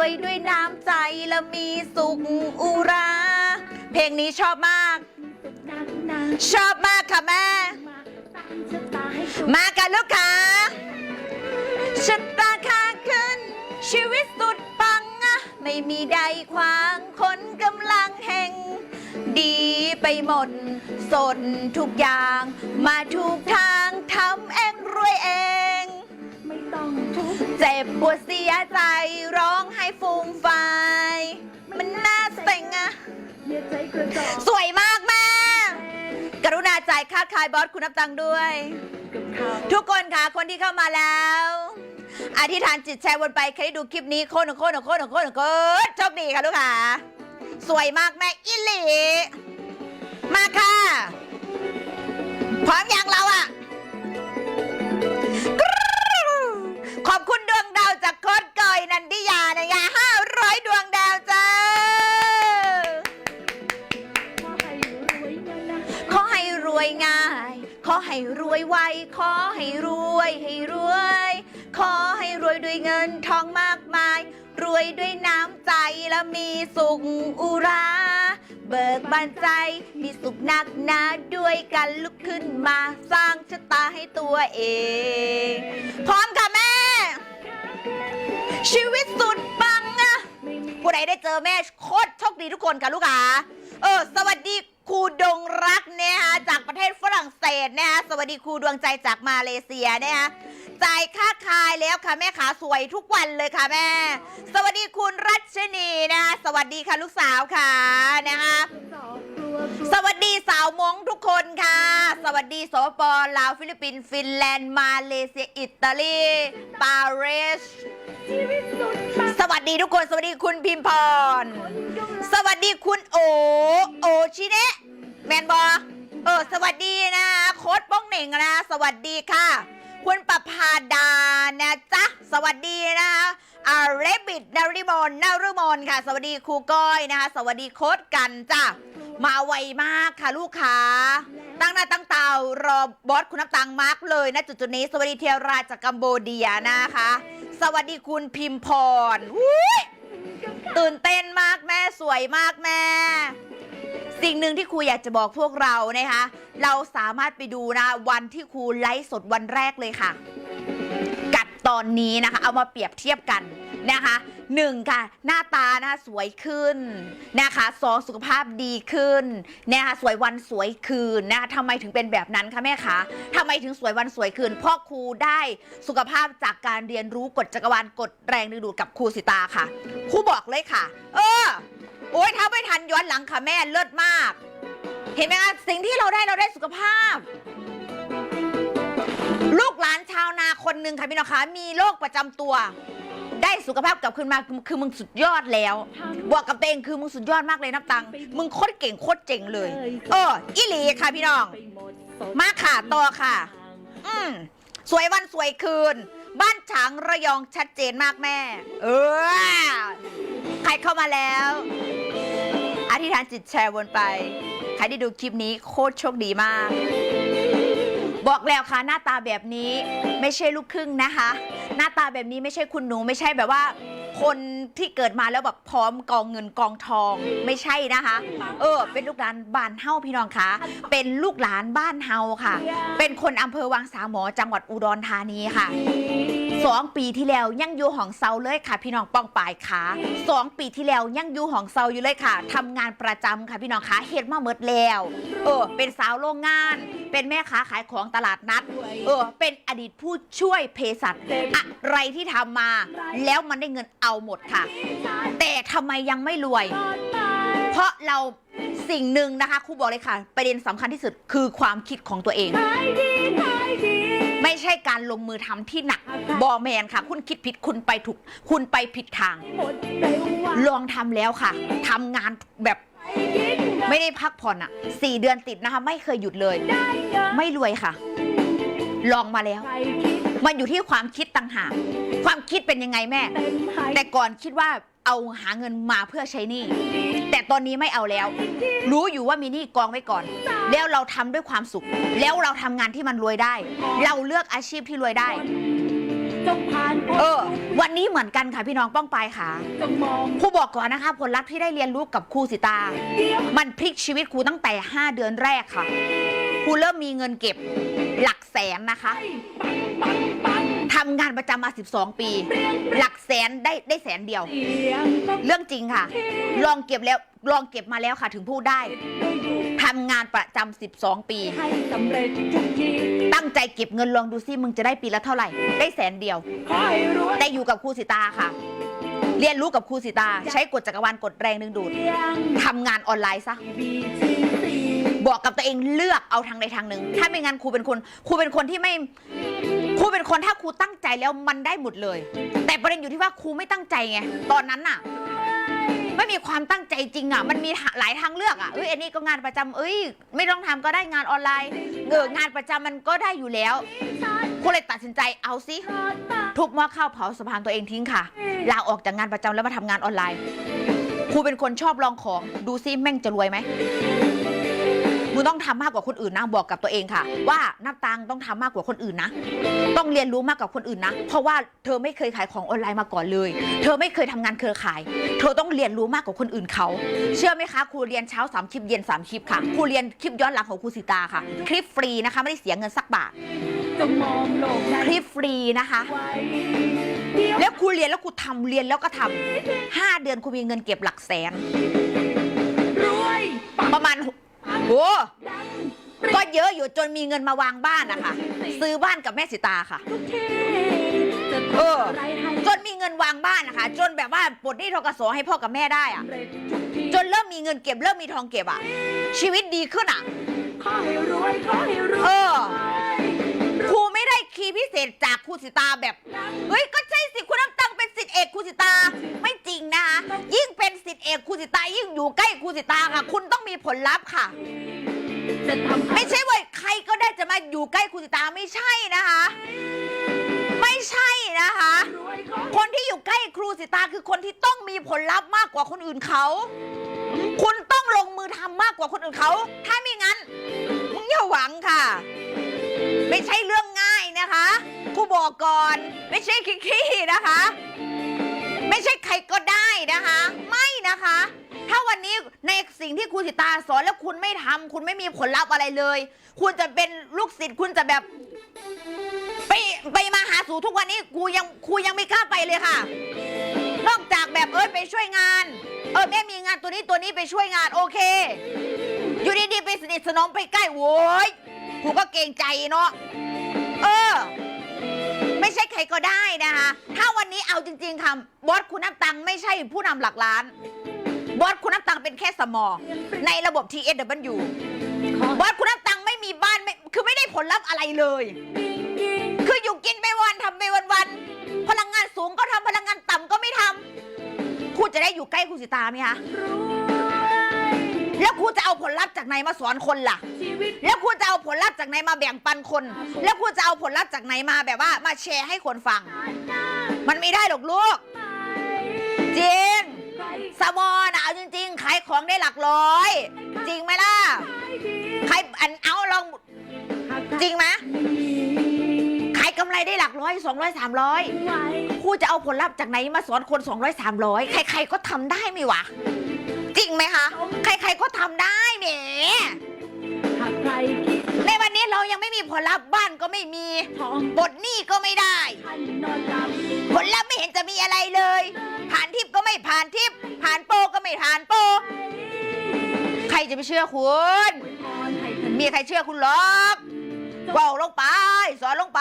วยด้วยน้ำใจและมีสุขอุรา เพลงนี้ชอบมาก ชอบมากค่ะแม่ มากันลูกค้าชะตาขาขึ้น ชีวิตสุดปังอะไม่มีใดขวางคนกำลังแห่ง ดีไปหมด สนทุกอย่าง มาถูกทางทำเองรวยเองไม่ต้องทุกข์ เจ็บปวดเสียใจร้องให้ฟูมไฟายมันน่าเซ็งอะสวยมากแม่กรุณาจ่ายค่าคายบอสคุณนับตังค์ด้วย ทุกคนค่ะคนที่เข้ามาแล้ว อธิษฐานจิตแชร์วนไปใครดูคลิปนี้โคตรโคตรโคตรโคตรโคตรโชคดีค่ะลูกค้าสวยมากแม่อิลีมาค่ะพร้อมยังเราอะ มีสุขอุรา เบิกบานใจมีสุขหนักหนาด้วยกันลุกขึ้นมาสร้างชะตาให้ตัวเอง พร้อมค่ะแม่ ชีวิตสุดปังอะผู้ใดได้เจอแม่โคตรโชคดีทุกคนค่ะลูกค้าเออ สวัสดี ครูดงรักเนี่ยฮะจากประเทศฝรั่งเศสเนี่ยฮะสวัสดีครูดวงใจจากมาเลเซียเนี่ยฮะจ่ายค่าคายแล้วค่ะแม่ขาสวยทุกวันเลยค่ะแม่ สวัสดีคุณรัชนีนะสวัสดีค่ะลูกสาวค่ะนะคะสวัสดีสาวมงทุกคนค่ะ วัสดีสปปลาวฟิลิปปินส์ฟินแลนด์มาเลเซียอิตาลีปารีสสวัสดีทุกคน สวัสดีคุณพิมพร สวัสดีคุณโอ โอชิเนะแมนบอเออสวัสดีนะ โค้ดป้องเหน่งนะ สวัสดีค่ะ คุณประภาดานะจ๊ะ สวัสดีนะคะอาเรบิดนาริมอนนารุมอนค่ะ สวัสดีครูก้อยนะคะ สวัสดีโค้ดกันจ้ะ มาไวมากค่ะลูกค้า ตั้งหน้าตั้งตารอบอสคุณน้ำตังมาร์กเลยนะจุดๆนี้ สวัสดีเทียราจากกัมโบเดียนะคะ สวัสดีคุณพิมพรตื่นเต้นมากแม่สวยมากแม่ สิ่งหนึ่งที่ครูอยากจะบอกพวกเรานะคะ เราสามารถไปดูนะ วันที่ครูไลฟ์สดวันแรกเลยค่ะ ตอนนี้นะคะ เอามาเปรียบเทียบกันนะคะหนึ่งค่ะ หน้าตานะคะสวยขึ้นนะคะสองสุขภาพดีขึ้นนะคะสวยวันสวยคืนนะคะทำไมถึงเป็นแบบนั้นคะแม่คะทำไมถึงสวยวันสวยคืนเพราะครูได้สุขภาพจากการเรียนรู้กฎจักรวาลกฎแรงดึงดูดกับครูสิตาค่ะครูบอกเลยค่ะ เออโอ้ยถ้าไม่ทันย้อนหลังค่ะแม่เลิศมาก เห็นไหมคะสิ่งที่เราได้เราได้สุขภาพ ลูกหลานชาวนาคนหนึ่งค่ะพี่น้องคะมีโรคประจำตัว ได้สุขภาพกลับคืนมาคือคือมึงสุดยอดแล้วบอกกับตัวเองคือมึงสุดยอดมากเลยนับตังค์มึงโคตรเก่งโคตรเจ๋งเลย เอออีหลีค่ะพี่น้องไปหมดสดมาค่ะต่อค่ะ อืมสวยวันสวยคืน บ้านฉางระยองชัดเจนมากแม่ เออ ใครเข้ามาแล้ว อธิษฐานจิตแชร์วนไป ใครที่ดูคลิปนี้โคตรโชคดีมาก บอกแล้วค่ะหน้าตาแบบนี้ไม่ใช่ลูกครึ่งนะคะ หน้าตาแบบนี้ไม่ใช่คุณหนูไม่ใช่แบบว่า คนที่เกิดมาแล้วแบบพร้อมกองเงินกองทองไม่ใช่นะคะ เออ เป็นลูกหลานบ้านเฮาพี่น้องคะเป็นลูกหลานบ้านเฮาค่ะ เป็นคนอำเภอวังสามหมอจังหวัดอุดรธานีค่ะ สองปีที่แล้วยังอยู่ห้องเซาเลยค่ะ พี่น้องป้องปายค่ะสองปีที่แล้วยังอยู่ห้องเซาอยู่เลยค่ะทำงานประจำค่ะพี่น้องคะเฮ็ดมาเมิดแล้วเออ เป็นสาวโรงงาน เป็นแม่ค้าขายของตลาดนัด เออ เป็นอดีตผู้ช่วยเภสัชอะไรที่ทำมา แล้วมันได้เงินเอาหมดค่ะ แต่ทำไมยังไม่รวย เพราะเราสิ่งหนึ่งนะคะครูบอกเลยค่ะ ประเด็นสำคัญที่สุดคือความคิดของตัวเอง ใช่การลงมือทำที่หนักบอแมนค่ะ คุณคิดผิดคุณไปถูกคุณไปผิดทาง ลองทำแล้วค่ะทำงานแบบไม่ได้พักผ่อนอะสี่เดือนติดนะคะ ไม่เคยหยุดเลย ไม่รวยค่ะ ลองมาแล้ว มันอยู่ที่ความคิดต่างหากความคิดเป็นยังไงแม่ แต่ก่อนคิดว่า เอาหาเงินมาเพื่อใช้หนี้แต่ตอนนี้ไม่เอาแล้ว รู้อยู่ว่ามีหนี้กองไว้ก่อน แล้วเราทำด้วยความสุข แล้วเราทำงานที่มันรวยได้ เราเลือกอาชีพที่รวยได้ จงผ่านพ้นเออ วันนี้เหมือนกันค่ะพี่น้องป้องปายค่ะ จงมองครูบอกก่อนนะคะผลลัพธ์ที่ได้เรียนรู้กับครูสิตา มันพลิกชีวิตครูตั้งแต่ 5 เดือนแรกค่ะ ครูเริ่มมีเงินเก็บหลักแสนนะคะ ปังปังปังำงานประจำมา 12 ปี หลักแสนได้ได้แสนเดียว เรื่องจริงค่ะ ลองเก็บแล้วลองเก็บมาแล้วค่ะถึงพูดได้ทำงานประจำ12ปีให้สำเร็จทุกทีตั้งใจเก็บเงินลองดูซิมึงจะได้ปีละเท่าไหร่ ได้แสนเดียว ได้อยู่กับครูสิตาค่ะ เรียนรู้กับครูสิตา ใช้กฎจักรวาลกฎแรงดึงดูดทำงานออนไลน์ซะ บอกกับตัวเองเลือกเอาทางใดทางหนึ่ง ถ้าไม่งั้นครูเป็นคนครูเป็นคนที่ไม่ครูเป็นคนถ้าครูตั้งใจแล้วมันได้หมดเลย แต่ประเด็นอยู่ที่ว่าครูไม่ตั้งใจไงตอนนั้นน่ะ ไม่มีความตั้งใจจริงอะ มันมีหลายทางเลือกอะเอ้ยอันนี้ก็งานประจำเอ้ย ไม่ต้องทำก็ได้งานออนไลน์เอองานประจำมันก็ได้อยู่แล้วครูเลยตัดสินใจเอาสิทุบหม้อข้าวเผาสะพานตัวเองทิ้งค่ะลาออกจากงานประจำแล้วมาทำงานออนไลน์ครูเป็นคนชอบลองของดูซิแม่งจะรวยไหม มึงต้องทำมากกว่าคนอื่นนะบอกกับตัวเองค่ะ ว่านับตังต้องทำมากกว่าคนอื่นนะ ต้องเรียนรู้มากกว่าคนอื่นนะ เพราะว่าเธอไม่เคยขายของออนไลน์มาก่อนเลย เธอไม่เคยทำงานเครือข่าย เธอต้องเรียนรู้มากกว่าคนอื่นเขา เชื่อไหมคะครูเรียนเช้าสามคลิปเย็นสามคลิปค่ะครูเรียนคลิปย้อนหลังของครูสิตาค่ะ คลิปฟรีนะคะไม่ได้เสียเงินสักบาทคลิปฟรีนะคะ แล้วครูเรียนแล้วครูทำเรียนแล้วก็ทำห้าเดือนครูมีเงินเก็บหลักแสนประมาณ โหดังก็เยอะอยู่จนมีเงินมาวางบ้านนะคะซื้อบ้านกับแม่สิตาค่ะเออจนมีเงินวางบ้านนะคะ จนแบบว่าปลดหนี้ทกสให้พ่อกับแม่ได้อะจนเริ่มมีเงินเก็บเริ่มมีทองเก็บอะชีวิตดีขึ้นอะเออครูไม่ได้คีย์พิเศษจากครูสิตาแบบ เฮ้ยก็ใช่สิคุณน้ำตัง เป็นสิทธิเอกครูสิตาไม่จริงนะคะ ยิ่งเป็นสิทธิเอกครูสิตายิ่งอยู่ใกล้ครูสิตาค่ะ คุณต้องมีผลลัพธ์ค่ะ จะทำไม่ใช่ว่าใครก็ได้จะมาอยู่ใกล้ครูสิตาไม่ใช่นะคะ ไม่ใช่นะคะ คนที่อยู่ใกล้ครูสิตาคือคนที่ต้องมีผลลัพธ์มากกว่าคนอื่นเขา คุณต้องลงมือทำมากกว่าคนอื่นเขา ถ้าไม่งั้นมึงอย่าหวังค่ะ ไม่ใช่เรื่องง่ายนะคะ บอกก่อน ไม่ใช่ขี้นะคะ ไม่ใช่ใครก็ได้นะคะ ไม่นะคะ ถ้าวันนี้ในสิ่งที่ครูสิตาสอนแล้วคุณไม่ทำคุณไม่มีผลลัพธ์อะไรเลย คุณจะเป็นลูกศิษย์คุณจะแบบ ไปไปมาหาสู่ทุกวันนี้ครูยังครูยังไม่กล้าไปเลยค่ะ นอกจากแบบเอ้ยไปช่วยงาน เออแม่มีงานตัวนี้ตัวนี้ไปช่วยงานโอเค อยู่ดีๆไปสนิทสนมไปใกล้โว้ยครูก็เกรงใจเนาะ รก็ได้นะคะ ถ้าวันนี้เอาจริงๆค่ะบอสคุณน้ำตังไม่ใช่ผู้นำหลักล้าน บอสคุณน้ำตังเป็นแค่สมอ ในระบบ TSW ขอบอสคุณน้ำตังไม่มีบ้านไม่คือไม่ได้ผลลัพธ์อะไรเลย คืออยู่กินไปวันทำไปวันวันๆพลังงานสูงก็ทำพลังงานต่ำก็ไม่ทำครูจะได้อยู่ใกล้ครูสิตาไหมคะ แล้วครูจะเอาผลลัพธ์จากไหนมาสอนคนล่ะชีวิตแล้วครูจะเอาผลลัพธ์จากไหนมาแบ่งปันคน แล้วครูจะเอาผลลัพธ์จากไหนมาแบบว่ามาแชร์ให้คนฟัง มันไม่ได้หรอกลูกจริงใครสมอนะเอาจริง ๆ ขายของได้หลักร้อย จริงไหมล่ะขายดีใครอันเอาลองหากจริงไหมมีขายกำไรได้หลักร้อยสองร้อยสามร้อยไว้ครูจะเอาผลลัพธ์จากไหนมาสอนคน200 300ใครๆก็ทำได้ไหมวะ จริงไหมคะ ใครๆก็ทำได้แหม หากใครคิดในวันนี้เรายังไม่มีผลลัพธ์บ้านก็ไม่มีทองบทหนี้ก็ไม่ได้ ท่านนอนหลับผลลัพธ์ไม่เห็นจะมีอะไรเลย ผ่านทิปก็ไม่ผ่านทิป ผ่านโปรก็ไม่ผ่านโปรใครจะไปเชื่อคุณ พรให้ท่านมีใครเชื่อคุณหรอกว่าวลงไป สอนลงไป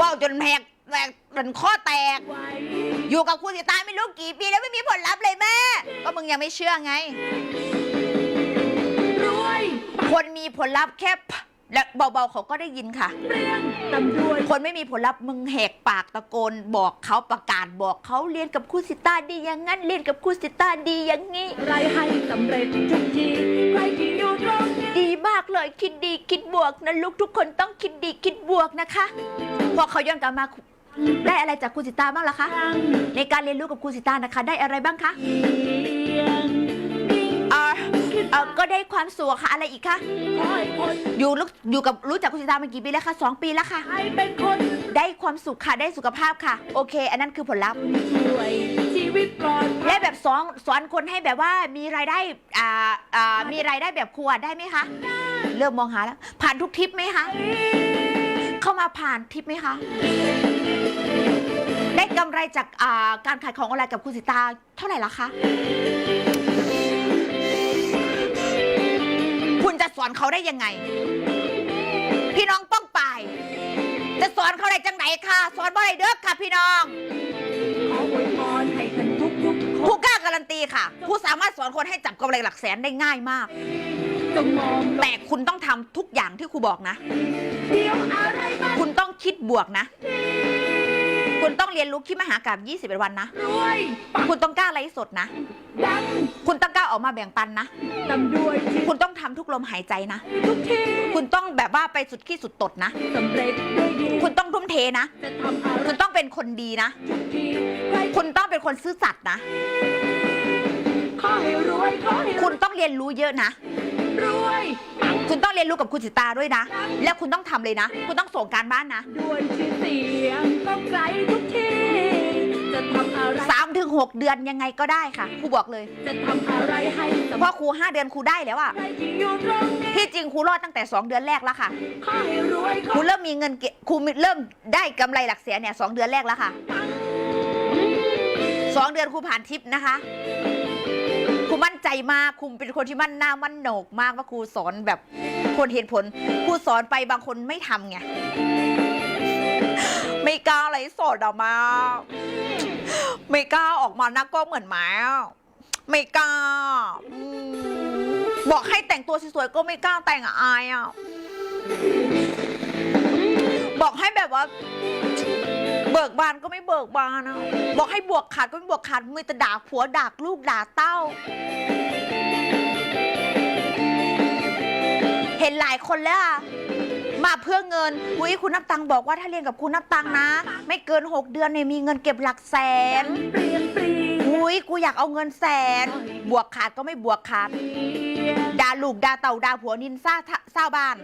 ว่าวจนแหกแหกจนข้อแตก ไว้อยู่กับคุณสิตาไม่รู้กี่ปีแล้วไม่มีผลลัพธ์เลยแม่ ก็มึงยังไม่เชื่อไง รวยคนมีผลลัพธ์แค่พะและเบาๆเขาก็ได้ยินค่ะ เปรี้ยงตำรวจคนไม่มีผลลัพธ์มึงแหกปากตะโกน บอกเขาประกาศบอกเขาเรียนกับครูสิตาดีอย่างนั้นเรียนกับครูสิตาดีอย่างนี้ ไรให้สำเร็จทุกทีใครที่อยู่ตรงนี้ดีมากเลยคิดดีคิดบวกนะลูกทุกคนต้องคิดดีคิดบวกนะคะ พอเขาย้อนกลับมาได้อะไรจากครูสิตาบ้างล่ะคะตั้งในการเรียนรู้กับครูสิตานะคะ ได้อะไรบ้างคะเพียงนิ่งอ่าคิดอก็ ได้ความสุขค่ะอะไรอีกคะขอให้คนอยู่รู้อยู่กับรู้จักคุณสิตามากี่ปีแล้วคะสองปีแล้วค่ะ ให้เป็นคนได้ความสุขค่ะได้สุขภาพค่ะ โอเค อันนั้นคือผลลัพธ์ ช่วยชีวิตปลอดภัและยแบบสอนสอนคนให้แบบว่ามีรายได้อ่าอ่ามีรายได้แบบครัวได้ไหมคะ เริ่มมองหาแล้ว ผ่านทุกทริปไหมคะ เข้ามาผ่านทริปไหมคะ ได้กำไรจากอ่าการขายของออนไลน์กับคุณสิตาเท่าไหร่ละคะ สอนเขาได้ยังไง พี่น้องป้องปายจะสอนเขาได้จังไหนคะสอนบ่ได้เด้อค่ะ พี่น้องขออวยพรให้ท่านทุกทุกๆคผู้นกล้าการันตีค่ะ ผู้สามารถสอนคนให้จับกำไรหลักแสนได้ง่ายมาก จงมองโลแต่กคุณต้องทำทุกอย่างที่ครูบอกนะ เดียวอะไรบ้างคุณต้องคิดบวกนะ คุณต้องเรียนรู้คิดมหากราบ21 วันนะรวยปังคุณต้องกล้าไลฟ์สดนะ ดังคุณต้องกล้าออกมาแบ่งปันนะตำด้วยที่คุณต้องทำทุกลมหายใจนะ ทุกที่คุณต้องแบบว่าไปสุดขี้สุดตดนะ สำเร็จด้วยดีคุณต้องทุ่มเทนะ จะทำอะไรคุณต้องเป็นคนดีนะ ทุกทีใครคุณต้องเป็นคนซื่อสัตย์นะ ขอให้รวยขอให้คุณต้องเรียนรู้เยอะนะ รวยปังคุณต้องเรียนรู้กับคุณสิตาด้วยนะ แล้วคุณต้องทำเลยนะ คุณต้องส่งการบ้านนะด้วยชื่อเสียงต้องไกลทุกที่จะทำอะไรสามถึงหกเดือนยังไงก็ได้ค่ะครูบอกเลยจะทำอะไรให้สำเพราะครูห้าเดือนครูได้แล้วอะใครที่อยู่ตรงนี้ที่จริงครูรอดตั้งแต่2เดือนแรกแล้วค่ะขอให้รวยขคอรูเริ่มมีเงินเก็บครูเริ่มได้กำไรหลักแสนเนี่ยสองเดือนแรกแล้วค่ะปังสองเดือนครูผ่านทิปนะคะครูมั่น ใจมากครูเป็นคนที่มั่นหน้ามั่นโหนกมากว่าครูสอนแบบคนเหตุผลครูสอนไปบางคนไม่ทำไงไม่กล้าอะไรสดออกมา ไม่กล้าออกมาหน้าก็เหมือนหมาไม่กล้าบอกให้แต่งตัวสวยๆก็ไม่กล้าแต่งอายอะบอกให้แบบว่า เบิกบานก็ไม่เบิกบานอะบอกให้บวกขาดก็ไม่บวกขาดมือแต่ด่าผัวด่าลูกด่าเต้า เห็นหลายคนแล้วอะมาเพื่อเงินอุ้ยคุณนับตังบอกว่าถ้าเรียนกับคุณนับตังนะ ไม่เกิน 6 เดือนเนี่ยมีเงินเก็บหลักแสนอุ้ยกูอยากเอาเงินแสน บวกขาดก็ไม่บวกขาดด่าลูกด่าเต่าด่าผัวนินซ่าเศร้าบ้าน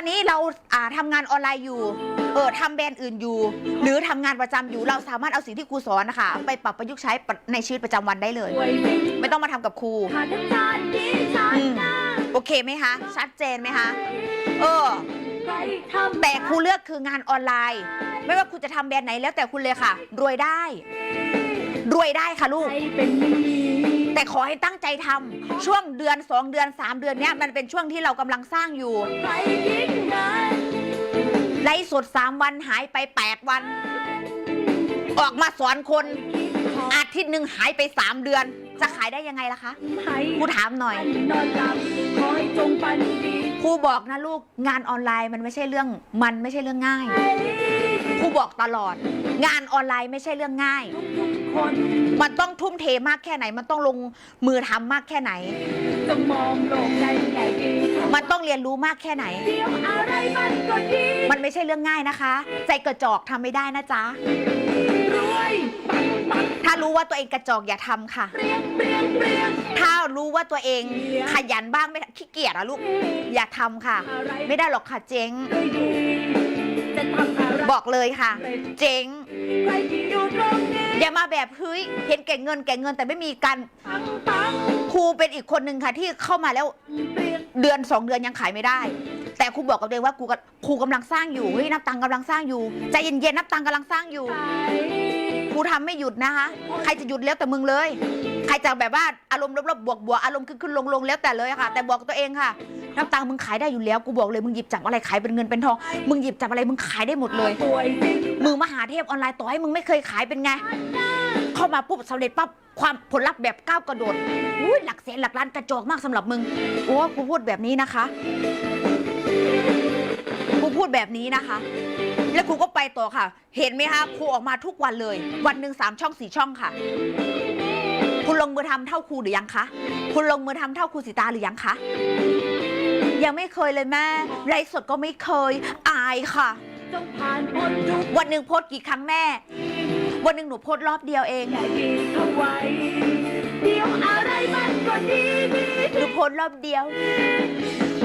อนนี้เราอ่าทำงานออนไลน์อยู่ เออทำแบรนด์อื่นอยู่ หรือทำงานประจำอยู่ เราสามารถเอาสิ่งที่ครูสอนนะคะ ไปปรับประยุกต์ใช้ในชีวิตประจำวันได้เลย ไม่ต้องมาทำกับครู ขาดทั้งชาตินี้ชาติหน้าโอเคไหมคะ ชัดเจนไหมคะ เออ ใครทำแต่ครูเลือกคืองานออนไลน์ ไม่ว่าคุณจะทำแบรนด์ไหนแล้วแต่คุณเลยค่ะ รวยได้ รวยได้ค่ะลูก ใครเป็นหนี้ แต่ขอให้ตั้งใจทำช่วงเดือน 2 เดือน 3 เดือนเนี้ยมันเป็นช่วงที่เรากำลังสร้างอยู่ใครยิ่งเงินไลฟ์สด 3 วันหายไป 8 วัน ออกมาสอนคนออาทิตย์หนึ่งหายไป 3 เดือน จะขายได้ยังไงล่ะคะให้ครูถามหน่อยนอนหลับคอยจงปันดีครูบอกนะลูกงานออนไลน์มันไม่ใช่เรื่องมันไม่ใช่เรื่องง่ายให้ครูบอกตลอด งานออนไลน์ไม่ใช่เรื่องง่ายทุกๆคนมันต้องทุ่มเทมากแค่ไหน มันต้องลงมือทำมากแค่ไหนจงมองโลกในแง่ดีมันต้องเรียนรู้มากแค่ไหนเดียวอะไรมันก็ดีมันไม่ใช่เรื่องง่ายนะคะ ใจกระจอกทำไม่ได้นะจ๊ะรวยปังปัง ถ้ารู้ว่าตัวเองกระจอกอย่าทำค่ะ ถ้ารู้ว่าตัวเองขยันบ้างไม่ขี้เกียจอะลูก อย่าทำค่ะ ไม่ได้หรอกค่ะเจ๊ง บอกเลยค่ะ เจ๊ง อย่ามาแบบเฮ้ยเห็นแก่เงินแก่เงินแต่ไม่มีการปังปังครูเป็นอีกคนหนึ่งค่ะที่เข้ามาแล้วเดือนสองเดือนยังขายไม่ได้ แต่ครูบอกกับตัวเองว่าครูกครูกำลังสร้างอยู่เฮ้ยนับตังค์กำลังสร้างอยู่ใจเย็นๆนับตังค์กำลังสร้างอยู่ ใจครูทำไม่หยุดนะคะ ใครจะหยุดแล้วแต่มึงเลย ใครจะแบบว่าอารมณ์ลบๆบวกบวกๆอารมณ์ขึ้นขึ้นลงลงๆแล้วแต่เลยค่ะ แต่บอกตัวเองค่ะนับตังค์มึงขายได้อยู่แล้ว กูบอกเลยมึงหยิบจับอะไรขายเป็นเงินเป็นทอง มึงหยิบจับอะไรมึงขายได้หมดเลยมือมหาเทพออนไลน์ต่อให้มึงไม่เคยขายเป็นไง เข้ามาปุ๊บสำเร็จปั๊บความผลลัพธ์แบบก้าวกระโดดอุ้ยหลักแสนหลักล้านกระจอกมากสำหรับมึง โอ้กูพูดแบบนี้นะคะ กูพูดแบบนี้นะคะ แล้วครูก็ไปต่อค่ะ เห็นไหมคะครูออกมาทุกวันเลย วันหนึ่งสามช่องสี่ช่องค่ะ คุณลงมือทำเท่าครูหรือยังคะคุณลงมือทำเท่าครูสีตาหรือยังคะยังไม่เคยเลยแม่ไลฟ์สดก็ไม่เคยอายค่ะ วันหนึ่งโพสกี่ครั้งแม่ วันหนึ่งหนูโพสรอบเดียวเองแค่ดีเข้าไว้เดี๋ยวอะไรมันก็ดีดีหนูโพสรอบเดียว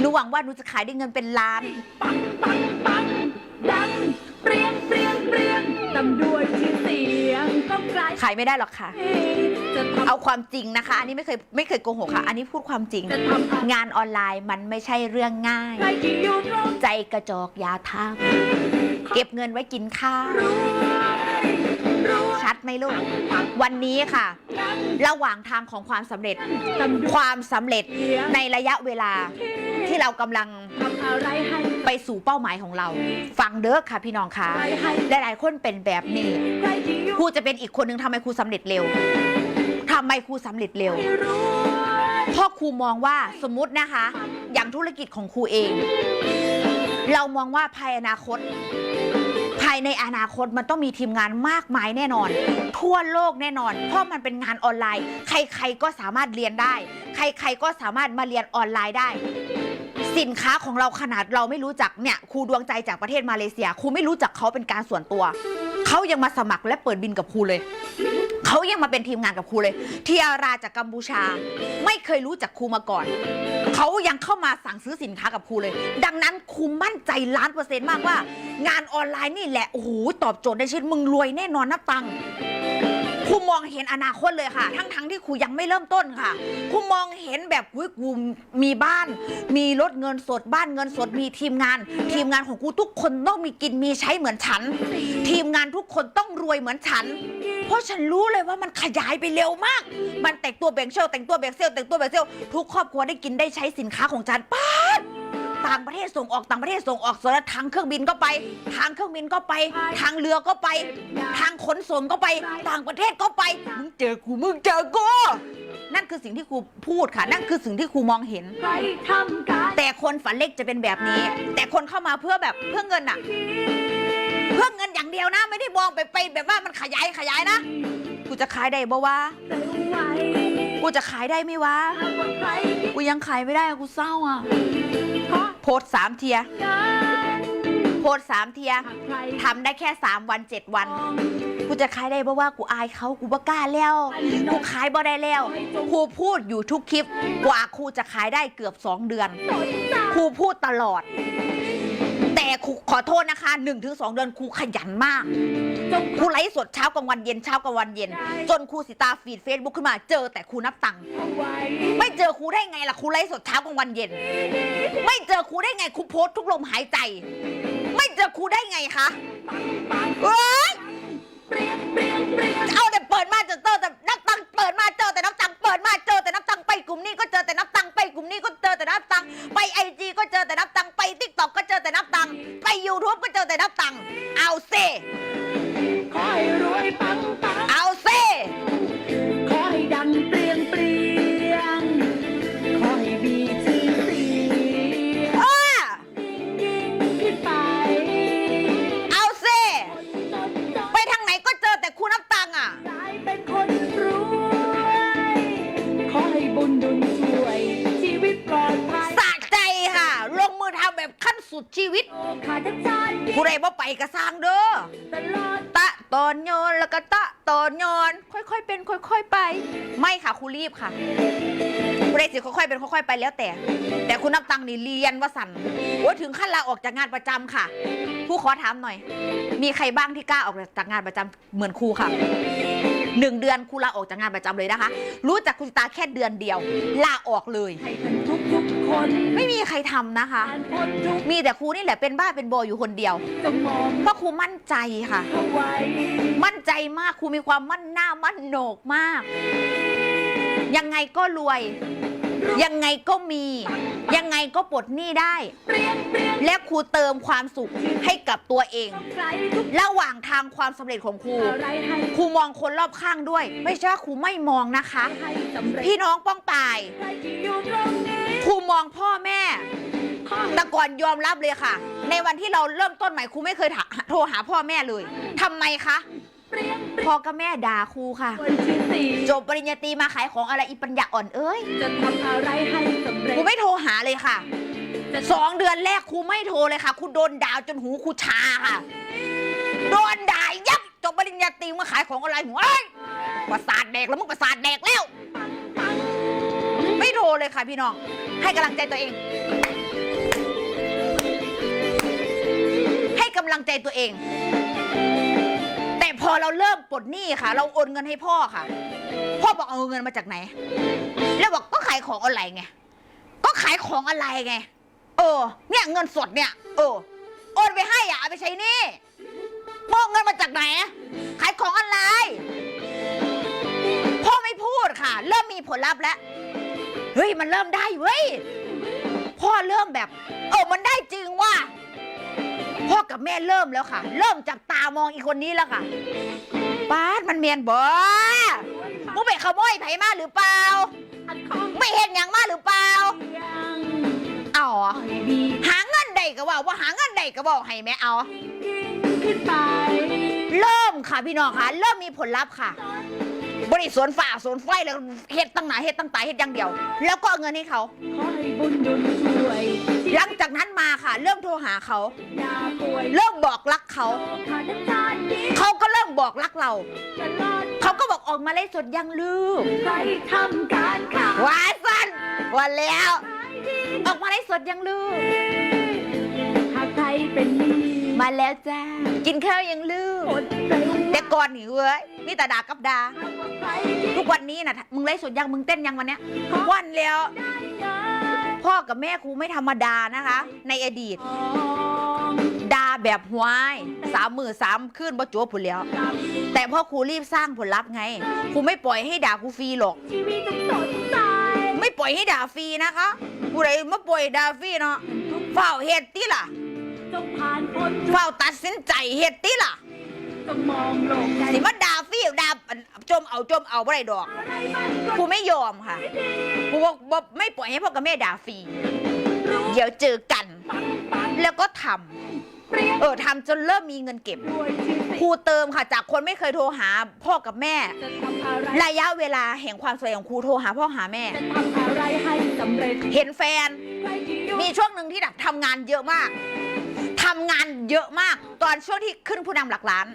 หนูหวังว่าหนูจะขายได้เงินเป็นล้าน ปังปังปังดังเปรี้ยงเปรี้ยงเปรี้ยงตำด้วยชื่อเสียงก็ไกลขายไม่ได้หรอกค่ะ จะทำ เอาความจริงนะคะ อันนี้ไม่เคยไม่เคยโกหกค่ะ อันนี้พูดความจริง จะทำอะไร งานออนไลน์มันไม่ใช่เรื่องง่าย ใครที่อยู่ตรงใจกระจอกอยาทำเก็บเงินไว้กินข้าวรวยรวยชัด ไหมลูกปังวันนี้ค่ะดังระหว่างทางของความสำเร็จตำด้วยความสำเร็จเสียงในระยะเวลาที่เรากำลังทำอะไรให้ไปสู่เป้าหมายของเรา ฟังเด้อค่ะพี่น้องค่ะอะไรให้หลายๆคนเป็นแบบนี้ใครที่อยู่ครูจะเป็นอีกคนนึงทำไมครูสำเร็จเร็วทำไมครูสำเร็จเร็วไม่รวยเพราะครูมองว่าสมมุตินะคะ อย่างธุรกิจของครูเอง เรามองว่าภายอนาคตภาย ในอนาคตมันต้องมีทีมงานมากมายแน่นอน ทั่วโลกแน่นอน เพราะมันเป็นงานออนไลน์ ใครๆก็สามารถเรียนได้ ใครๆก็สามารถมาเรียนออนไลน์ได้ สินค้าของเราขนาดเราไม่รู้จักเนี่ยครูดวงใจจากประเทศมาเลเซียครูไม่รู้จักเขาเป็นการส่วนตัวเขายังมาสมัครและเปิดบินกับครูเลยเขายังมาเป็นทีมงานกับครูเลย เทียราจากกัมพูชา ไม่เคยรู้จักครูมาก่อน เขายังเข้ามาสั่งซื้อสินค้ากับครูเลย ดังนั้นครูมั่นใจล้านเปอร์เซ็นต์มากว่า งานออนไลน์นี่แหละ โอ้โห ตอบโจทย์ในชีวิตมึงรวยแน่นอนนะตังค รูมองเห็นอนาคตเลยค่ะ ทั้งทั้งๆที่ครูยังไม่เริ่มต้นค่ะครูมองเห็นแบบอุ้ยกูมีบ้าน มีรถเงินสดบ้านเงินสดมีทีมงาน ทีมงานของกูทุกคนต้องมีกินมีใช้เหมือนฉัน ทีมงานทุกคนต้องรวยเหมือนฉัน เพราะฉันรู้เลยว่ามันขยายไปเร็วมาก มันแต่งตัวแบ่งเชลแต่งตัวแบ่งเซลแต่งตัวแบ่งเซลทุกครอบครัวได้กินได้ใช้สินค้าของฉันป้าด ต่างประเทศส่งออกต่างประเทศส่งออกส่วนแล้วทางเครื่องบินก็ไป ทางเครื่องบินก็ไป ทางเรือก็ไป ทางขนส่งก็ไป ต่างประเทศก็ไปมึงเจอกูมึงเจอกูนั่นคือสิ่งที่ครูพูดค่ะ นั่นคือสิ่งที่ครูมองเห็นใครทำการแต่คนฝันเล็กจะเป็นแบบนี้ แต่คนเข้ามาเพื่อแบบเพื่อเงินอะเพื่อเงินอย่างเดียวนะ ไม่ได้มองไปไปแบบว่ามันขยายขยายนะกูจะขายได้บ่วะเร็วไวกูจะขายได้ไหมวะหากว่าใครที่กูยังขายไม่ได้อะกูเศร้าอะขอ โพสสามเทีย โพสสามเทียทำได้แค่สามวันเจ็ดวัน กูจะขายได้เพราะว่ากูอายเขากูบ่กล้าแล้ว กูขายบ่ได้แล้วครูพูดอยู่ทุกคลิป กว่าครูจะขายได้เกือบสองเดือนครูพูดตลอด ครูขอโทษนะคะ 1-2 เดือนครูขยันมากจงครูไลฟ์สดเช้ากลางวันเย็นเช้ากลางวันเย็น จนครูสิตาฟีดเฟซบุ๊กขึ้นมาเจอแต่ครูนับตังค์เอาไว้ไม่เจอครูได้ไงล่ะครูไลฟ์สดเช้ากลางวันเย็น ไม่เจอครูได้ไงครูโพสต์ทุกลมหายใจ ไม่เจอครูได้ไงคะปังปังเอ้ยเปรี้ยงเปรี้ยงเปรี้ยงเอาแต่เปิดมาเจอแต่นับตังค์เปิดมาเจอแต่นับตังค์เปิดมาเจอแต่นับตังค์ไปกลุ่มนี้ก็เจอแต่นับตังค์ไปกลุ่ มนี้ก็เจอแต่นับตังค์ไปไอจีก็เจอแต่นับตังค์ไปทิกตอกก็เจอแต่นับตังค์ไปยูทูบก็เจอแต่นับตังค์เอาเซขอให้รวยปังปังเอาเซขอให้ดังเปรี้ยงเปรี้ยงขอให้มีชื่อเสียงเออยิ่งขึ้นไปเอาเซจนจนไปทางไหนก็เจอแต่ครูนับตังค์อะ กลายเป็นคนรวยขอให้บุญดุล สุดชีวิตโอขาดทั้งชาติผู้ใดบ่ไปกระสร้างเด้อตลอดตะตอนโยนแล้วก็ตะตอนโยนค่อยๆเป็น ค่อย ๆไป ไม่ค่ะครูรีบค่ะผู้ใดสิค่อยๆเป็นค่อยๆไปแล้วแต่ แต่คุณนับตังค์นี่เรียนว่าสั่นโอ้ยถึงขั้นลาออกจากงานประจำค่ะ ผู้ขอถามหน่อย มีใครบ้างที่กล้าออกจากงานประจำเหมือนครูค่ะหนึ่งเดือนครูลาออกจากงานประจำเลยนะคะ รู้จักคุณตาแค่เดือนเดียว ลาออกเลย ให้ทันทุกทุกๆคนไม่มีใครทำนะคะผ่านพ้นทุกมีแต่ครูนี่แหละเป็นบ้าเป็นบออยู่คนเดียวจงมองเพราะครูมั่นใจค่ะเข้าไว้มั่นใจมากครูมีความมั่นหน้ามั่นโหนกมาก ยังไงก็รวย ยังไงก็มี ยังไงก็ปลดหนี้ได้ และครูเติมความสุขให้กับตัวเอง ระหว่างทางความสำเร็จของครูครูมองคนรอบข้างด้วย ไม่ใช่ว่าครูไม่มองนะคะ พี่น้องป้องปายครูมองพ่อแม่แต่ก่อนยอมรับเลยค่ะ ในวันที่เราเริ่มต้นใหม่ครูไม่เคยโทรหาพ่อแม่เลยทำไมคะ เปรี้ยงเปรี้ยงพ่อกับแม่ด่าครูค่ะ คนที่สี่จบปริญญาตรีมาขายของอะไรอีปัญญาอ่อนเอ้ยจะทำอะไรให้สำเร็จครูไม่โทรหาเลยค่ะจะสองเดือนแรกครูไม่โทรเลยค่ะครูโดนด่าจนหูครูชาค่ะ โดนด่ายับจบปริญญาตีมึงมาขายของออนไลน์หัวไอ้ยประสาทแดกแล้วมึงประสาทแดกแล้ว ไม่โทรเลยค่ะพี่น้อง ให้กำลังใจตัวเอง ให้กำลังใจตัวเองแต่พ อเราเริ่มปลดหนี้ค่ะ เราโอนเงินให้พ่อค่ะ พ่อบอกเอาเงินมาจากไหน แล้วบอกก็ขายของออนไลน์ไง ก็ขายของออนไลน์ไง เออ เนี่ยเงินสดเนี่ย เออ โอนไปให้อะเอาไปใช้หนี่พ่อเอาเงินมาจากไหน ขายของออนไลน์ พ่อไม่พูดค่ะ เริ่มมีผลลัพธ์แล้ว เฮ้ย มันเริ่มได้เว้ย พ่อเริ่มแบบ เออ มันได้จริงว่ะพ่อ กับแม่เริ่มแล้วค่ะ เริ่มจับตามองอีกคนนี้แล้วค่ะป้าดมันเมียนบ่มึงไปขโมยไผมาหรือเปล่าอันของไม่เห็นอย่างมาหรือเปล่าเอาหาเงินใดก็บอกว่าหาเงินใดก็บอกให้แม่เอาเริ่มค่ะพี่น้องค่ะ เริ่มมีผลลัพธ์ค่ะ บริสวนฝ่าสวนไฟแล้วเฮ็ดตั้งหนาเฮ็ดตั้งตายเฮ็ดอย่างเดียว แล้วก็เอาเงินให้เขาขอให้บุญดลช่วย หลังจากนั้นมาค่ะ เริ่มโทรหาเขาอย่าป่วยเริ่มบอกรักเขาขาดน้ำตาลนี้เขาก็เริ่มบอกรักเราตลอดเขาก็บอกออกมาเล่นสดยังลูกใครทำการข่าววาสันวันแล้วขายดีออกมาเล่นสดยังลูกหากใครเป็นหนี้มาแล้วจ้า กินข้าวยังลูกอดเร็วแต่ก่อนนี่เว้ยมีแต่ด่ากับด่าหากว่าใครที่ทุกวันนี้นะมึงเล่นสดยังมึงเต้นยังวันเนี้ยวันแล้วได้เงิน พ่อกับแม่ครูไม่ธรรมดานะคะ ในอดีตทองด่าแบบหวายสามมือสามขึ้นบ่จัวผุนแล้วกับแต่พ่อครูรีบสร้างผลลัพธ์ไงครูไม่ปล่อยให้ด่าครูฟรีหรอกชีวิตต้องสดใสไม่ปล่อยให้ด่าฟรีนะคะผู้ใดมาปล่อยด่าฟรีเนาะเฝ้าเฮ็ดติล่ะจงผ่านพ้นเฝ้าตัดสินใจเฮ็ดติล่ะจงมองโลกใจสิมา ด่าฟรีด่าจมเอาจมเอาบ่ได้ดอกอะไรมันครูไม่ยอมค่ะครูบอกบอกไม่ปล่อยให้พ่อกับแม่ด่าฟรีเดี๋ยวเจอกัน แล้วก็ทำเออทำจนเริ่มมีเงินเก็บครูเติมค่ะจากคนไม่เคยโทรหาพ่อกับแม่ ระยะเวลาแห่งความสวยของครูโทรหาพ่อหาแม่ เห็นแฟน มีช่วงหนึ่งที่แบบทำงานเยอะมากทำงานเยอะมาก ตอนช่วงที่ขึ้นผู้นำหลักล้าน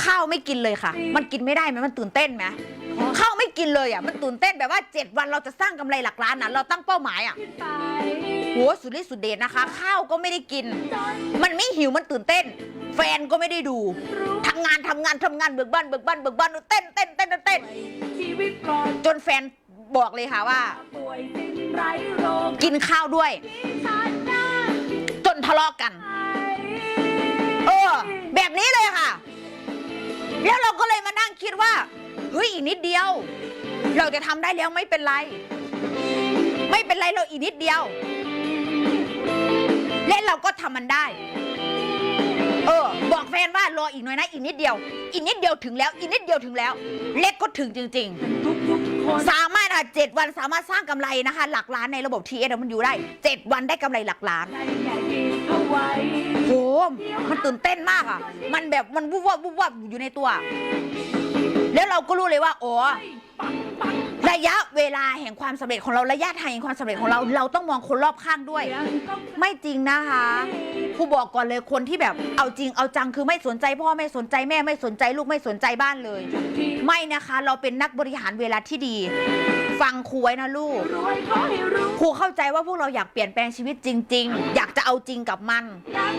ขอข้าวไม่กินเลยค่ะ มันกินไม่ได้ไหมมันตื่นเต้นไหมขอข้าวไม่กินเลยอะมันตื่นเต้นแบบว่า 7 วันเราจะสร้างกำไรหลักล้านนะเราตั้งเป้าหมายอะขึ้นไปโหสุดฤทธิ์สุดเดชนะคะ ข้าวก็ไม่ได้กินจนมันไม่หิวมันตื่นเต้น แฟนก็ไม่ได้ดูรู้ทำงานทำงานทำงานเบิกบ้านเบิกบ้านเบิกบ้านเต้นเต้นเต้นเต้นเต้นชีวิตปลอดจนแฟนบอกเลยค่ะว่าป่วยสิ้นไร้โรคกินข้าวด้วยชาติหน้าจนทะเลาะกัน เออ แบบนี้เลยค่ะ แล้วเราก็เลยมานั่งคิดว่า เฮ้ยอีกนิดเดียว เราจะทำได้แล้วไม่เป็นไร ไม่เป็นไรเราอีกนิดเดียว และเราก็ทำมันได้ เออ บอกแฟนว่ารออีกหน่อยนะอีกนิดเดียว อีกนิดเดียวถึงแล้ว อีกนิดเดียวถึงแล้ว เล็กก็ถึงจริงๆทุกทุกๆคนสามารถค่ะเจ็ดวันสามารถสร้างกำไรนะคะ หลักล้านในระบบ TS มันอยู่ได้เจ็ดวันได้กำไรหลักล้าน ใจอย่าดีเข้าไว้โห มันตื่นเต้นมากอะ มันแบบมันวุบวับวุบวับอยู่ในตัว แล้วเราก็รู้เลยว่าอ๋อระยะเวลาแห่งความสำเร็จของเราระยะทางแห่งความสำเร็จของเราเราต้องมองคนรอบข้างด้วย ไม่จริงนะคะครูบอกก่อนเลยคนที่แบบเอาจริงเอาจังคือไม่สนใจพ่อไม่สนใจแม่ไม่สนใจลูกไม่สนใจบ้านเลย ไม่นะคะเราเป็นนักบริหารเวลาที่ดี ฟังครูไว้นะลูกรวยขอให้รู้ครูเข้าใจว่าพวกเราอยากเปลี่ยนแปลงชีวิตจริง ๆ อยากจะเอาจริงกับมันยัง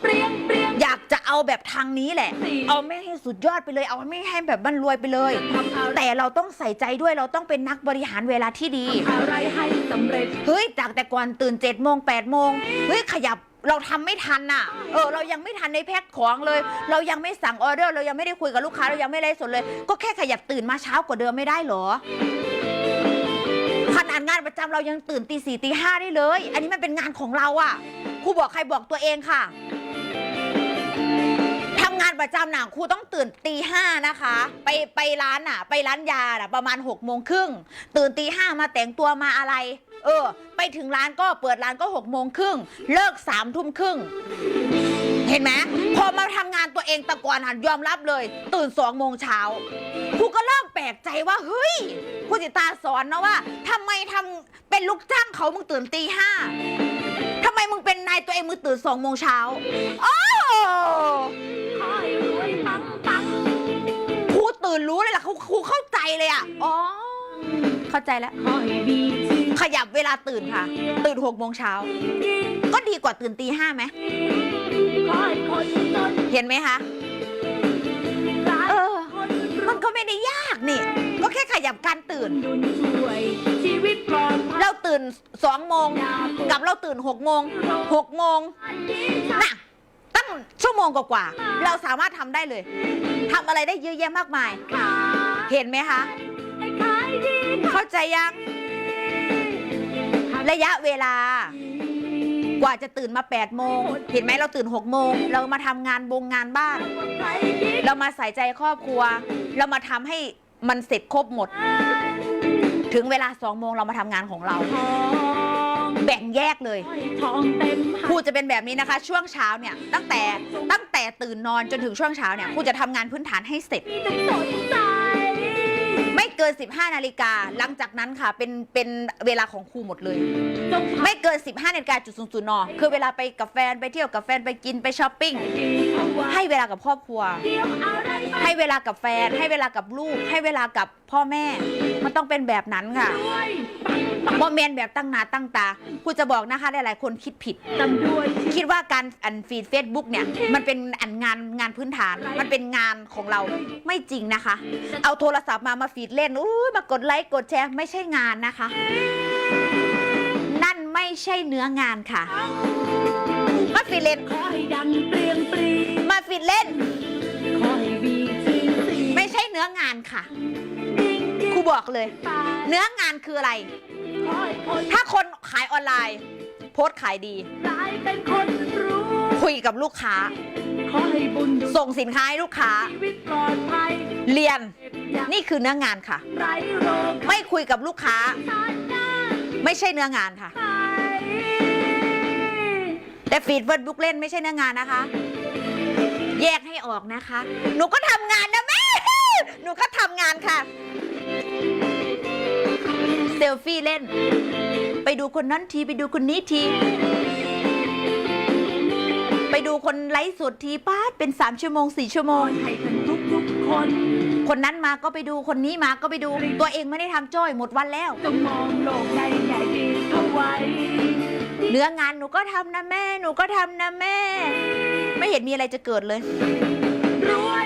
เปรี้ยงเปรี้ยงอยากจะเอาแบบทางนี้แหละสี่เอาไม่ให้สุดยอดไปเลย เอาไม่ให้แบบมันรวยไปเลยทำอะไรแต่เราต้องใส่ใจด้วยเราต้องเป็นนักบริหารเวลาที่ดีทำอะไรให้สำเร็จ เฮ้ยจากแต่ก่อนตื่น7จ็ดโมงแปดโมงเฮ้ยขยับเราทำไม่ทันน่ะ เออ เรายังไม่ทันในแพ็คของเลย เรายังไม่สั่งออเดอร์ เรายังไม่ได้คุยกับลูกค้า เรายังไม่ไลฟ์สดเลย ก็แค่ขยับตื่นมาเช้ากว่าเดิมไม่ได้เหรอ ขนาดงานประจำเรายังตื่นตีสี่ตีห้าได้เลย อันนี้มันเป็นงานของเราอะครูบอกใครบอกตัวเองค่ะทำงานประจำน่ะครูต้องตื่นตีห้านะคะ ไปไปร้านน่ะ ไปร้านยาน่ะประมาณ6กโมงครึ่งตื่นตีห้ามาแต่งตัวมาอะไร เออ ไปถึงร้านก็เปิดร้านก็6กโมงครึ่งเลิกสามทุ่มครึ่ง เห็นไหมพอมาทำงานตัวเองแตะกอนหันยอมรับเลย ตื่นสองโมงเช้าครูก็เริ่มแปลกใจว่าเฮ้ยครูจิตาสอนนะว่าทำไมทำเป็นลูกจ้างเขามึงตื่นตีห้าทำไมมึงเป็นนายตัวเองมึงตื่นสองโมงเช้าโอ้ครูตื่นรู้เลยล่ะครูเข้าใจเลยอะอ๋อ เข้าใจแล้ว ขยับเวลาตื่นค่ะ ตื่นหกโมงเช้า ก็ดีกว่าตื่นตีห้าไหม เห็นไหมคะ เออ มันก็ไม่ได้ยากนี่ ก็แค่ขยับการตื่น เราตื่นสองโมง กับเราตื่นหกโมงหกโมงน่ะตั้งชั่วโมงกว่าๆเราสามารถทำได้เลยทำอะไรได้เยอะแยะมากมาย เห็นไหมคะ เข้าใจยัง ระยะเวลากว่าจะตื่นมา8โมงเห็นไหมเราตื่น6โมงเรามาทำงานบงงานบ้านใครดีเรามาใส่ใจครอบครัว เรามาทำให้มันเสร็จครบหมด ถึงเวลา2โมงเรามาทำงานของเราทองแบ่งแยกเลยให้ทองเต็มครูจะเป็นแบบนี้นะคะ ช่วงเช้าเนี่ยตั้งแต่ตั้งแต่ตื่นนอนจนถึงช่วงเช้าเนี่ยครูจะทำงานพื้นฐานให้เสร็จมีต้องสนใจ ไม่เกิน 15 นาฬิกาหลังจากนั้นค่ะ เป็นเป็นเวลาของครูหมดเลย ไม่เกิน 15 นาฬิกาจุดศูนย์ศูนย์นคือเวลาไปกับแฟนไปเที่ยวกับแฟนไปกินไปช้อปปิ้งให้เวลากับครอบครัว ให้เวลากับแฟน ให้เวลากับลูก ให้เวลากับพ่อแม่ มันต้องเป็นแบบนั้นค่ะ ด้วยโมเมนแบบตั้งหนาตั้งตาครูจะบอกนะคะหลายๆคนคิดผิด ตำด้วย คิดว่าการอันฟีดเฟซบุ๊กเนี่ย มันเป็นอันงานงานพื้นฐาน มันเป็นงานของเราไม่จริงนะคะ เอาโทรศัพท์มามาฟีดเล่นอู้ยมากดไลค์กดแชร์ไม่ใช่งานนะคะ นั่นไม่ใช่เนื้องานค่ะ มาฟีดเล่น ขอให้ดังเปรียงปรีมาฟีดเล่น ขอให้มีชื่อเสียงไม่ใช่เนื้องานค่ะยิ่งค รูบอกเลยตายเนื้องานคืออะไรขอให้คนถ้าคนขายออนไลน์ โพสต์ขายดีกลายเป็นคนรู้คุยกับลูกค้าขอให้บุญดุส่งสินค้าให้ลูกค้าชีวิตปลอดภัยเรียนอย่านี่คือเนื้องานค่ะไร้โรคไม่คุยกับลูกค้าชาติหน้า ไม่ใช่เนื้องานค่ะไปแต่ฟีดเวิร์ดบุ๊กเล่นไม่ใช่เนื้องานนะคะ แยกให้ออกนะคะ หนูก็ทำงานนะแม่หนูก็ทำงานค่ะ เซลฟี่เล่น ไปดูคนนั้นทีไปดูคนนี้ที ไปดูคนไลฟ์สดทีป้าดเป็น 3 ชั่วโมง 4 ชั่วโมมองงให้กันทุกทุกๆคน คนนั้นมาก็ไปดูคนนี้มาก็ไปดู ตัวเองไม่ได้ทำจ้อยหมดวันแล้วจงมองโลกใหญ่ใหญ่ดีเข้าไว้ เนื้องานหนูก็ทำนะแม่ หนูก็ทำนะแม่ ไม่เห็นมีอะไรจะเกิดเลย รวย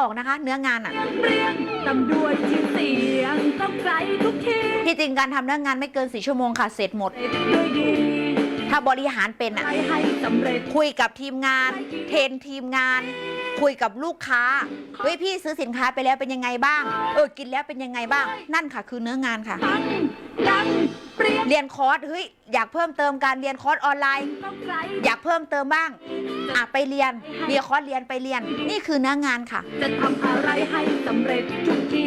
ออกนะคะ เนื้องานอะเรียงตำด้วยชื่อเสียงต้องไกลทุกที่ที่จริงการทำเนื้องานไม่เกิน4ชั่วโมงค่ะเสร็จหมดเสร็จด้วยดี ถ้าบริหารเป็นอะไปให้สำเร็จคุยกับทีมงาน เทรนทีมงาน คุยกับลูกค้าเฮ้ยพี่ซื้อสินค้าไปแล้วเป็นยังไงบ้าง เออกินแล้วเป็นยังไงบ้าง นั่นค่ะ คือเนื้องานค่ะปังดังเปรี้ยงเรียนคอร์สเฮ้ยอยากเพิ่มเติมการเรียนคอร์สออนไลน์ต้องไกลอยากเพิ่มเติมบ้างอะไปเรียนเรียนคอร์สเรียนไปเรียน นี่คือเนื้องานค่ะ จะทำอะไรให้สำเร็จทุกที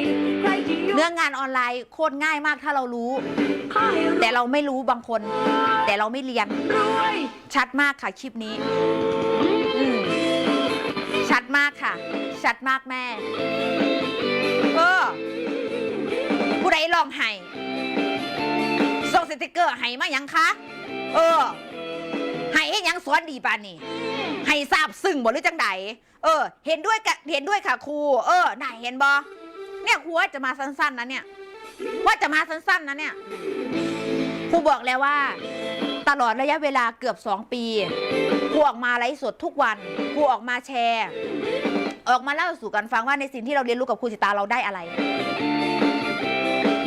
ใครที่อยู่เนื้องานออนไลน์โคตรง่ายมากถ้าเรารู้ แต่เราไม่รู้บางคน แต่เราไม่เรียนยชัดมากค่ะคลิปนี้ ชัดมากค่ะ ชัดมากแม่ เออ ผู้ใดลองให้ส่งสติกเกอร์ให้มายังคะ เออ ให้ให้ยังสอนดีปานนี่ให้ทราบซึ่งบ่หรือจังใดเออ เห็นด้วยกะเห็นด้วยค่ะครู เออน่าเห็นบอ เนี่ยครูว่าจะมาสั้นๆนะเนี่ยว่าจะมาสั้นๆนะเนี่ยครูบอกแล้วว่า ตลอดระยะเวลาเกือบ2ปีครูออกมาไลฟ์สดทุกวันครูออกมาแชร์ ออกมาเล่าสู่กันฟังว่าในสิ่งที่เราเรียนรู้กับครูสิตาเราได้อะไร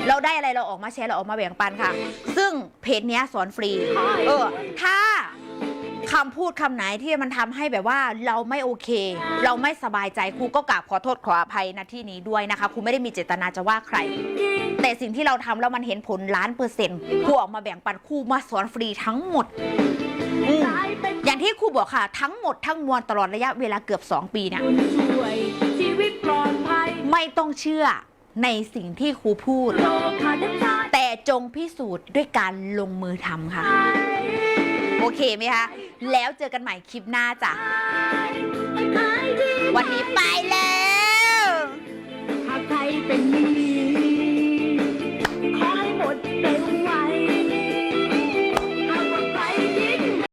เราได้อะไรเราออกมาแชร์เราออกมาแบ่งปันค่ะ ซึ่งเพจเนี้ยสอนฟรี เออถ้า คำพูดคำไหนที่มันทำให้แบบว่าเราไม่โอเค เราไม่สบายใจครูก็กราบขอโทษขออภัยณที่นี้ด้วยนะคะครูไม่ได้มีเจตนาจะว่าใคร แต่สิ่งที่เราทำแล้วมันเห็นผลล้านเปอร์เซ็นต์ครูออกมาแบ่งปันครูมาสอนฟรีทั้งหมดอย่างที่ครูบอกค่ะ ทั้งหมดทั้งมวลตลอดระยะเวลาเกือบ 2 ปีเนี่ยไม่ต้องเชื่อในสิ่งที่ครูพูด แต่จงพิสูจน์ด้วยการลงมือทำค่ะ โอเคไหมคะ แล้วเจอกันใหม่คลิปหน้าจ้ะ วันนี้ไปแล้ว ถ้าใครเป็น